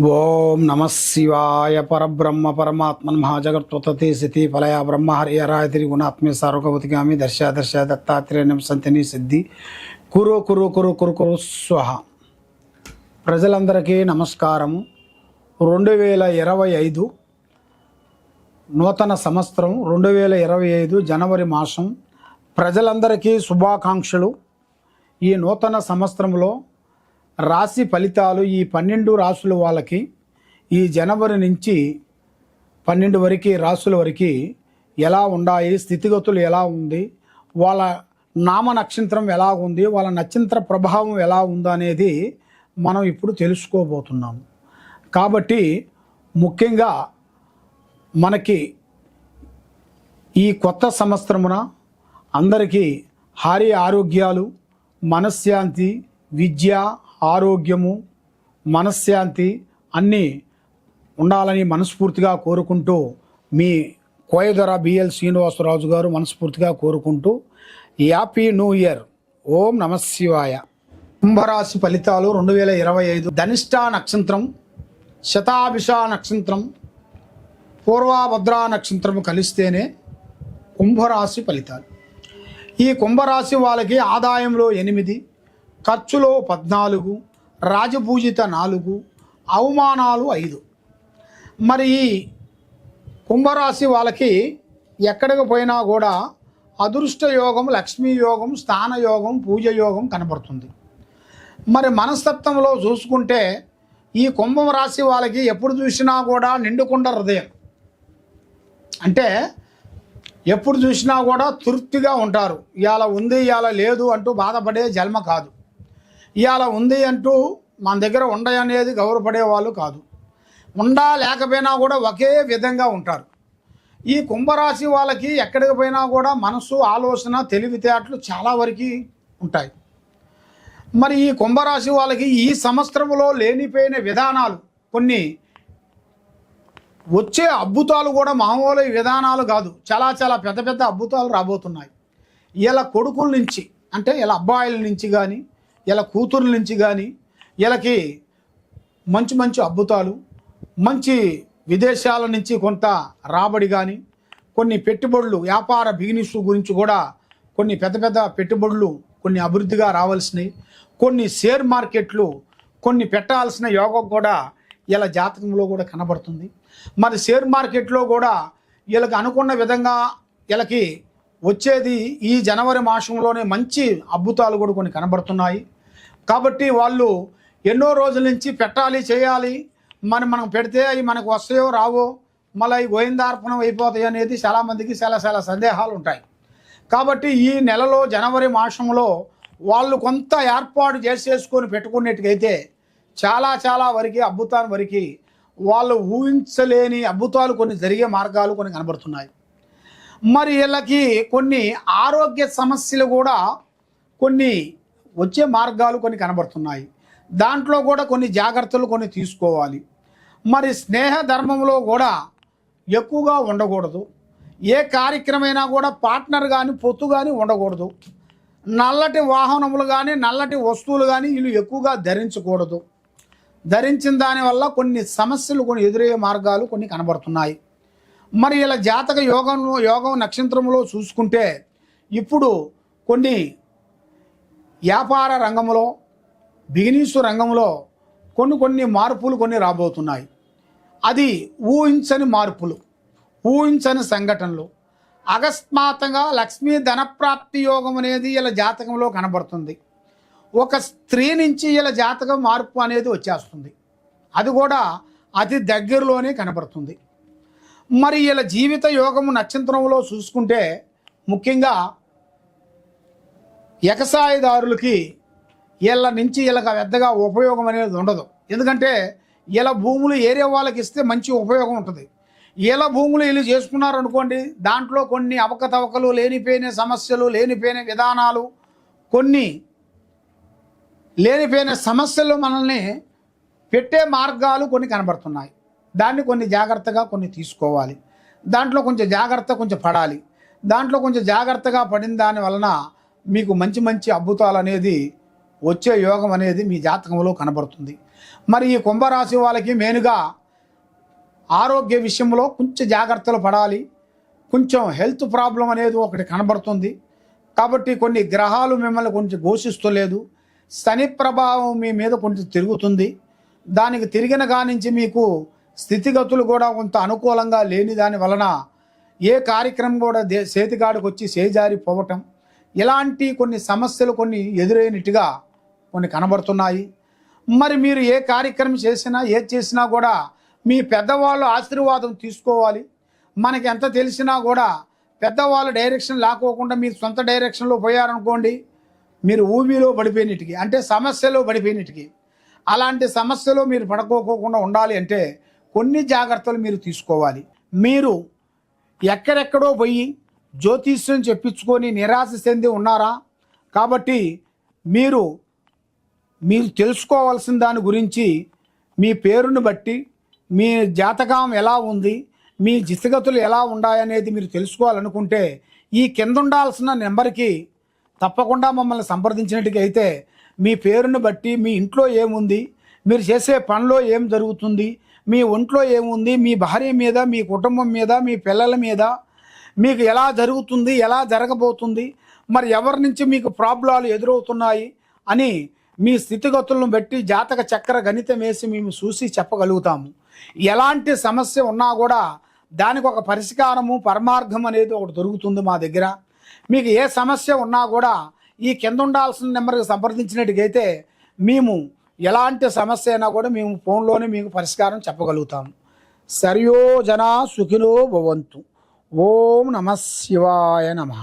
ఓం నమ శివాయ పరబ్రహ్మ పరమాత్మన్ మహాజగత్వతతి స్థితి ఫలయ బ్రహ్మ హరియరాయ తిరి గుణాత్మే సార్వగవతిగామి దర్శ దర్శ దత్తాత్రేయం సంతిని సిద్ధి. కురు కురు కురు కురు కురు స్వహ. ప్రజలందరికీ నమస్కారము. రెండు వేల ఇరవై ఐదు నూతన సంవత్సరం రెండు వేల ఇరవై ఐదు జనవరి మాసం ప్రజలందరికీ శుభాకాంక్షలు. ఈ నూతన సంవత్సరంలో రాశి ఫలితాలు ఈ పన్నెండు రాసుల వాళ్ళకి ఈ జనవరి నుంచి పన్నెండు వరకు రాసుల వరకు ఎలా ఉన్నాయి స్థితిగతులు ఎలా ఉంది వాళ్ళ నామ నక్షత్రం ఎలా ఉంది వాళ్ళ నక్షత్ర ప్రభావం ఎలా ఉందనేది మనం ఇప్పుడు తెలుసుకోబోతున్నాము కాబట్టి ముఖ్యంగా మనకి ఈ కొత్త సంవత్సరమున అందరికీ హారి ఆరోగ్యాలు మనశ్శాంతి విద్య ఆరోగ్యము మనశ్శాంతి అన్నీ ఉండాలని మనస్ఫూర్తిగా కోరుకుంటూ మీ కోయదొర బిఎల్ శ్రీనివాసరాజు గారు మనస్ఫూర్తిగా కోరుకుంటూ హ్యాపీ న్యూ ఇయర్. ఓం నమశివాయ కుంభరాశి ఫలితాలు రెండు వేల ఇరవై ఐదు. ధనిష్ట నక్షత్రం శతాభిష నక్షత్రం పూర్వభద్రా నక్షత్రం కలిస్తేనే కుంభరాశి ఫలితాలు. ఈ కుంభరాశి వాళ్ళకి ఆదాయంలో ఎనిమిది ఖర్చులో పద్నాలుగు రాజపూజిత నాలుగు అవమానాలు ఐదు. మరి ఈ కుంభరాశి వాళ్ళకి ఎక్కడికి పోయినా కూడా అదృష్ట యోగం లక్ష్మీ యోగం స్థాన యోగం పూజ యోగం కనబడుతుంది. మరి మనస్తత్వంలో చూసుకుంటే ఈ కుంభం రాశి వాళ్ళకి ఎప్పుడు చూసినా కూడా నిండుకుండ హృదయం. అంటే ఎప్పుడు చూసినా కూడా తృప్తిగా ఉంటారు. ఇవాళ ఉంది ఇవాళ లేదు అంటూ బాధపడే జన్మ కాదు. ఇవాళ ఉంది అంటూ మన దగ్గర ఉండయనేది గౌరవపడే వాళ్ళు కాదు. ఉండా లేకపోయినా కూడా ఒకే విధంగా ఉంటారు. ఈ కుంభరాశి వాళ్ళకి ఎక్కడికి పోయినా కూడా మనసు ఆలోచన తెలివితేటలు చాలా వరకు ఉంటాయి. మరి ఈ కుంభరాశి వాళ్ళకి ఈ సంవత్సరంలో లేనిపోయిన విధానాలు కొన్ని వచ్చే అద్భుతాలు కూడా మామూలు విధానాలు కాదు. చాలా చాలా పెద్ద పెద్ద అద్భుతాలు రాబోతున్నాయి. ఇలా కొడుకుల నుంచి అంటే ఇలా అబ్బాయిల నుంచి కానీ ఇలా కూతుర్ల నుంచి కానీ వీళ్ళకి మంచి మంచి అద్భుతాలు మంచి విదేశాల నుంచి కొంత రాబడి కానీ కొన్ని పెట్టుబడులు వ్యాపార బిజినెస్ గురించి కూడా కొన్ని పెద్ద పెద్ద పెట్టుబడులు కొన్ని అభివృద్ధిగా రావాల్సినవి కొన్ని షేర్ మార్కెట్లు కొన్ని పెట్టాల్సిన యోగం కూడా ఇలా జాతకంలో కూడా కనబడుతుంది. మరి షేర్ మార్కెట్లో కూడా వీళ్ళకి అనుకున్న విధంగా వీళ్ళకి వచ్చేది ఈ జనవరి మాసంలోనే మంచి అద్భుతాలు కూడా కొన్ని కనబడుతున్నాయి. కాబట్టి వాళ్ళు ఎన్నో రోజుల నుంచి పెట్టాలి చేయాలి. మరి మనం పెడితే అవి మనకు వస్తాయో రావో మళ్ళీ అవి గోయిందార్పణం అయిపోతాయి అనేది చాలామందికి చాలా చాలా సందేహాలు ఉంటాయి కాబట్టి ఈ నెలలో జనవరి మాసంలో వాళ్ళు కొంత ఏర్పాటు చేసేసుకొని పెట్టుకున్నట్టుకైతే చాలా చాలా వరకు అద్భుతాల వరకు వాళ్ళు ఊహించలేని అద్భుతాలు కొన్ని జరిగే మార్గాలు కొన్ని కనబడుతున్నాయి. మరి వీళ్ళకి కొన్ని ఆరోగ్య సమస్యలు కూడా కొన్ని వచ్చే మార్గాలు కొన్ని కనబడుతున్నాయి. దాంట్లో కూడా కొన్ని జాగ్రత్తలు కొన్ని తీసుకోవాలి. మరి స్నేహ ధర్మంలో కూడా ఎక్కువగా ఉండకూడదు. ఏ కార్యక్రమైనా కూడా పార్ట్నర్ కానీ పొత్తు కానీ ఉండకూడదు. నల్లటి వాహనములు కానీ నల్లటి వస్తువులు కానీ వీళ్ళు ఎక్కువగా ధరించకూడదు. ధరించిన దానివల్ల కొన్ని సమస్యలు కొన్ని ఎదురయ్యే మార్గాలు కొన్ని కనబడుతున్నాయి. మరి ఇలా జాతక యోగం యోగం నక్షత్రంలో చూసుకుంటే ఇప్పుడు కొన్ని వ్యాపార రంగంలో బిజినెస్ రంగంలో కొన్ని కొన్ని మార్పులు కొన్ని రాబోతున్నాయి. అది ఊహించని మార్పులు ఊహించని సంఘటనలు. అకస్మాత్తుగా లక్ష్మీ ధనప్రాప్తి యోగం అనేది ఇలా జాతకంలో కనబడుతుంది. ఒక స్త్రీ నుంచి ఇలా జాతకం మార్పు అనేది వచ్చేస్తుంది. అది కూడా అతి దగ్గరలోనే కనబడుతుంది. మరి ఇలా జీవిత యోగము నక్షత్రంలో చూసుకుంటే ముఖ్యంగా ఎకసాయదారులకి వీళ్ళ నుంచి వీళ్ళకి పెద్దగా ఉపయోగం అనేది ఉండదు. ఎందుకంటే ఇలా భూములు ఏరియా వాళ్ళకి ఇస్తే మంచి ఉపయోగం ఉంటుంది. ఇలా భూములు వీళ్ళు చేసుకున్నారు అనుకోండి దాంట్లో కొన్ని అవకతవకలు లేనిపోయిన సమస్యలు లేనిపోయిన విధానాలు కొన్ని లేనిపోయిన సమస్యలు మనల్ని పెట్టే మార్గాలు కొన్ని కనబడుతున్నాయి. దాన్ని కొన్ని జాగ్రత్తగా కొన్ని తీసుకోవాలి. దాంట్లో కొంచెం జాగ్రత్త కొంచెం పడాలి. దాంట్లో కొంచెం జాగ్రత్తగా పడిన దాని వలన మీకు మంచి మంచి అద్భుతాలు అనేది వచ్చే యోగం అనేది మీ జాతకంలో కనబడుతుంది. మరి ఈ కుంభరాశి వాళ్ళకి మెయిన్గా ఆరోగ్య విషయంలో కొంచెం జాగ్రత్తలు పడాలి. కొంచెం హెల్త్ ప్రాబ్లం అనేది ఒకటి కనబడుతుంది. కాబట్టి కొన్ని గ్రహాలు మిమ్మల్ని కొంచెం ఘోషిస్తలేదు. శని ప్రభావం మీ మీద కొంచెం తిరుగుతుంది. దానికి తిరిగిన కానించి మీకు స్థితిగతులు కూడా కొంత అనుకూలంగా లేని దాని వలన ఏ కార్యక్రమం కూడా దే చేతికాడికి వచ్చి చేజారిపోవటం ఇలాంటి కొన్ని సమస్యలు కొన్ని ఎదురైనట్టుగా కొన్ని కనబడుతున్నాయి. మరి మీరు ఏ కార్యక్రమం చేసినా ఏది చేసినా కూడా మీ పెద్దవాళ్ళు ఆశీర్వాదం తీసుకోవాలి. మనకి ఎంత తెలిసినా కూడా పెద్దవాళ్ళ డైరెక్షన్ లాక్కోకుండా మీరు సొంత డైరెక్షన్లో పోయారనుకోండి మీరు ఊబీలో పడిపోయినట్టుకి అంటే సమస్యలో పడిపోయినట్టుకి అలాంటి సమస్యలో మీరు పడుకోకుండా ఉండాలి అంటే కొన్ని జాగ్రత్తలు మీరు తీసుకోవాలి. మీరు ఎక్కడెక్కడో పోయి జ్యోతిష్యం చెప్పించుకొని నిరాశ చెంది ఉన్నారా? కాబట్టి మీరు మీరు తెలుసుకోవాల్సిన దాని గురించి మీ పేరును బట్టి మీ జాతకం ఎలా ఉంది మీ జితగతులు ఎలా ఉన్నాయనేది మీరు తెలుసుకోవాలనుకుంటే ఈ కింద ఉండాల్సిన నెంబర్కి తప్పకుండా మమ్మల్ని సంప్రదించినట్టుగా అయితే మీ పేరును బట్టి మీ ఇంట్లో ఏముంది మీరు చేసే పనిలో ఏం జరుగుతుంది మీ ఒంట్లో ఏముంది మీ భార్య మీద మీ కుటుంబం మీద మీ పిల్లల మీద మీకు ఎలా జరుగుతుంది ఎలా జరగబోతుంది మరి ఎవరి నుంచి మీకు ప్రాబ్లాలు ఎదురవుతున్నాయి అని మీ స్థితిగతులను బట్టి జాతక చక్ర గణితం వేసి మేము చూసి చెప్పగలుగుతాము. ఎలాంటి సమస్య ఉన్నా కూడా దానికి ఒక పరిష్కారము పరమార్థం అనేది ఒకటి దొరుకుతుంది మా దగ్గర. మీకు ఏ సమస్య ఉన్నా కూడా ఈ కింద ఉండాల్సిన నెంబర్కి సంప్రదించినట్టుగైతే మేము ఎలాంటి సమస్య అయినా కూడా మేము ఫోన్లోనే మీకు పరిష్కారం చెప్పగలుగుతాము. సరియో జనా సుఖినో భవంతు. ఓం నమ శివాయ నమః